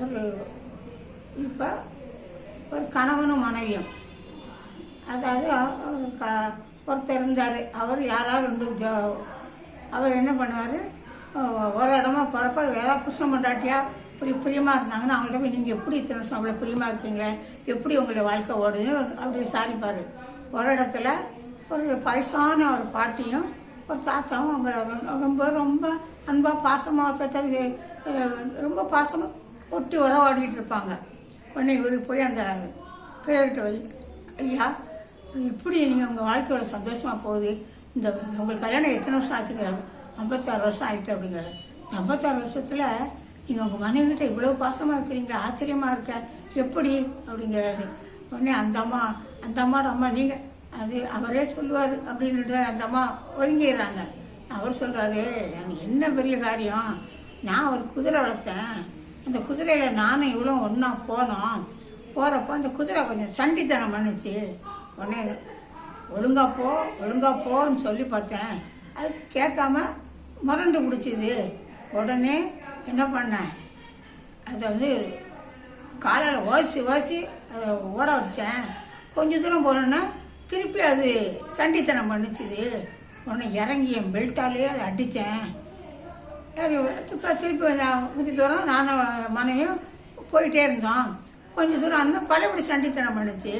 ஒரு இப்போ ஒரு கணவனும் மனைவியும். அதாவது க ஒருத்தர் இருந்தார். அவர் யாராவது ரெண்டு ஜோ- அவர் என்ன பண்ணுவார்? ஒரு இடமா போகிறப்ப வேற புருஷன் பொண்டாட்டியா இப்படி பிரியமாக இருந்தாங்கன்னா அவங்கள்ட்ட போய் நீங்கள் எப்படி இத்தனை வருஷம் அவ்வளோ பிரியமாக இருக்கீங்களே? எப்படி உங்களுடைய வாழ்க்கை ஓடுது? அப்படி விசாரிப்பார். ஒரு இடத்துல ஒரு வயசான ஒரு பாட்டியும் ஒரு தாத்தாவும் அவங்கள ரொம்ப- ரொம்ப ரொம்ப அன்பாக பாசமாக ரொம்ப பாசமாக ஒட்டி ஓடிக்கிட்டு இருப்பாங்க. உடனே இவர் போய் அந்த பிறர்கிட்ட போய் ஐயா எப்படி நீங்கள் உங்கள் வாழ்க்கையோட சந்தோஷமாக போகுது. இந்த உங்களுக்கு கல்யாணம் எத்தனை வருஷம் ஆச்சுங்கிறாரு ஐம்பத்தாறு வருஷம் ஆகிட்டு அப்படிங்கிறாரு. ஐம்பத்தாறு வருஷத்தில் நீங்கள் உங்கள் மனைவிகிட்ட இவ்வளோ பாசமாக இருக்கிறீங்களா? ஆச்சரியமாக இருக்க. எப்படி? அப்படிங்கிறாரு. உடனே அந்த அம்மா அந்த அம்மாட அம்மா நீங்கள் அது அவரே சொல்லுவார் அப்படின்ட்டு அந்த அம்மா ஒதுங்கிடுறாங்க. அவர் சொல்கிறாரு எனக்கு என்ன பெரிய காரியம்? நான் ஒரு குதிரை வளர்த்தேன். அந்த குதிரையில் நானும் இவ்வளோ ஒன்றா போனோம். போகிறப்போ அந்த குதிரை கொஞ்சம் சண்டித்தனம் பண்ணுச்சு. உடனே ஒழுங்கா போ ஒழுங்கா போன்னு சொல்லி பார்த்தேன். அது கேட்காம மறண்டு பிடிச்சிது. உடனே என்ன பண்ணேன்? அதை வந்து காலையில் ஓசி ஓசி அதை ஓட வச்சேன் கொஞ்சம் தூரம் போனோன்னா திருப்பி அது சண்டித்தனம் பண்ணிச்சுது. உடனே இறங்கி என் பெல்ட்டாலேயே அதை அடித்தேன் இப்போ திருப்பி கொஞ்சம் தூரம் நானும் மனைவியும் போயிட்டே இருந்தோம். கொஞ்சம் தூரம் அந்த பழையபடி சண்டித்தனம் பண்ணுச்சு.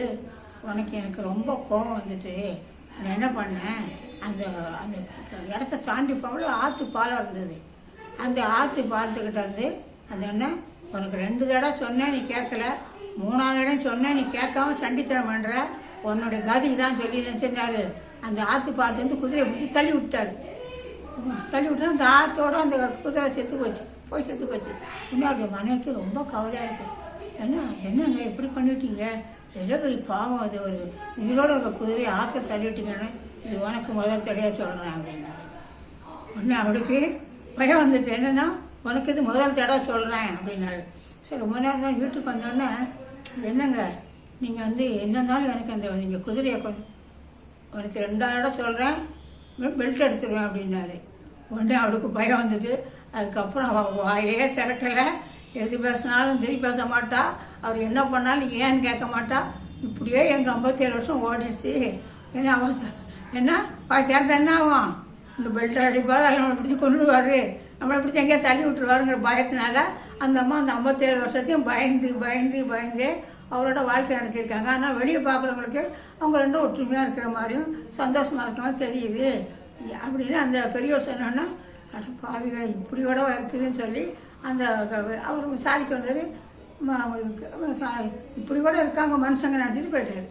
உனக்கு எனக்கு ரொம்ப கோபம் வந்துட்டு நான் என்ன பண்ணேன்? அந்த அந்த இடத்த தாண்டி போகல ஆற்று பாலம் இருந்தது. அந்த ஆற்று பாலத்துக்கிட்ட வந்து அந்த என்ன உனக்கு ரெண்டு தடவை சொன்னேன் நீ கேட்கல. மூணாவது இடம் சொன்னேன் நீ கேட்காம சண்டித்தனம் பண்ணுற உன்னோட கதிக்கு தான் சொல்லி நினச்சிருந்தாரு அந்த ஆற்று பாலத்துலேருந்து குதிரையை பிடிச்சி தள்ளி விட்டாரு. தள்ளி விட்டா அந்த ஆத்தோட அந்த குதிரை செத்து போச்சு. போய் செத்து போச்சு. இன்னும் அப்படி மனைவிக்கு ரொம்ப கவலையாக இருக்கு. என்ன என்னங்க இப்படி பண்ணிட்டீங்க? எவ்வளோ பெரிய பாவம் அது ஒரு உயிரோட இருக்க குதிரையை ஆற்ற தள்ளி விட்டீங்கன்னு இது உனக்கு முதல் தடையாக சொல்கிறேன் அப்படின்னாரு ஒன்று அவளுக்கு பயம் வந்துட்டு என்னென்னா உனக்கு இது முதல் தடவை சொல்கிறேன் அப்படின்னாரு. சரி ரொம்ப நேரம் தான் வீட்டுக்கு வந்தோடனே என்னங்க நீங்கள் வந்து என்ன இருந்தாலும் எனக்கு அந்த நீங்கள் குதிரையை கொஞ்சம் உனக்கு ரெண்டாவது சொல்கிறேன் பெல்ட் எடுத்துருவேன் அப்படின்னாரு. உடனே அவளுக்கு பயம் வந்துட்டு அதுக்கப்புறம் அவள் வாயே திறக்கலை. எது பேசினாலும் திரும்பி பேச மாட்டா. அவர் என்ன பண்ணாலும் ஏன்னு கேட்க மாட்டா. இப்படியே எங்கள் ஐம்பத்தேழு வருஷம் ஓடிடுச்சு. ஏன்னா அவன் என்ன? பார்த்தா என்ன ஆகும் இந்த பெல்ட் அடிப்பார் அதில் நம்மளை பிடிச்சி கொண்டுடுவார் நம்மளை பிடிச்சி எங்கேயா தள்ளி விட்டுருவாருங்கிற பயத்தினால அந்த அம்மா அந்த ஐம்பத்தேழு வருஷத்தையும் பயந்து பயந்து பயந்து அவரோட வாழ்க்கை நடத்தியிருக்காங்க. ஆனால் வெளியே பார்க்குறவங்களுக்கு அவங்க ரெண்டும் ஒற்றுமையாக இருக்கிற மாதிரியும் சந்தோஷமாக இருக்கிற மாதிரி தெரியுது. அப்படின்னு அந்த பெரியவர் சொன்னோன்னா அட பாவிகள் இப்படி கூட இருக்குதுன்னு சொல்லி அந்த அவர் சாதிக்கு வந்தது சா- இப்படி கூட இருக்காங்க மனுஷங்க நினச்சிட்டு போயிட்டாரு.